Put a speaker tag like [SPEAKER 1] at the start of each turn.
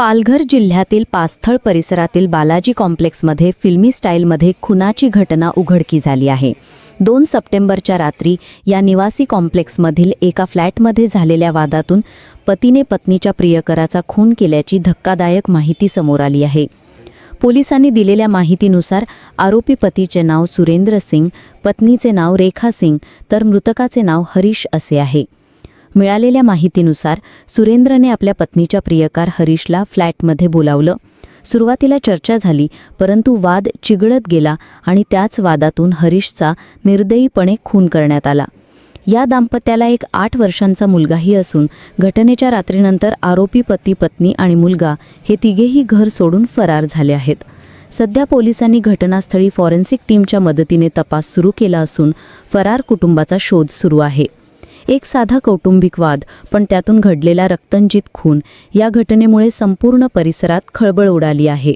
[SPEAKER 1] पालघर जिल्ह्यातील पास्थळ परिसरातील बालाजी कॉम्प्लेक्समध्ये फिल्मी स्टाईलमध्ये खुनाची घटना उघडकी झाली आहे. दोन सप्टेंबरच्या रात्री या निवासी कॉम्प्लेक्समधील एका फ्लॅटमध्ये झालेल्या वादातून पतीने पत्नीच्या प्रियकराचा खून केल्याची धक्कादायक माहिती समोर आली आहे. पोलिसांनी दिलेल्या माहितीनुसार आरोपी पतीचे नाव सुरेंद्र सिंग पत्नीचे नाव रेखा सिंग तर मृतकाचे नाव हरीश असे आहे. मिळालेल्या माहितीनुसार सुरेंद्रने आपल्या पत्नीच्या प्रियकार हरीशला फ्लॅटमध्ये बोलावलं. सुरुवातीला चर्चा झाली परंतु वाद चिघळत गेला आणि त्याच वादातून हरीशचा निर्दयीपणे खून करण्यात आला. या दाम्पत्याला एक आठ वर्षांचा मुलगाही असून घटनेच्या रात्रीनंतर आरोपी पती पत्नी आणि मुलगा हे तिघेही घर सोडून फरार झाले आहेत. सध्या पोलिसांनी घटनास्थळी फॉरेन्सिक टीमच्या मदतीने तपास सुरू केला असून फरार कुटुंबाचा शोध सुरू आहे. एक साधा कौटुंबिक वाद पण त्यातून घडलेला रक्तंजित खून या घटनेमुळे संपूर्ण परिसरात खळबळ उडाली आहे.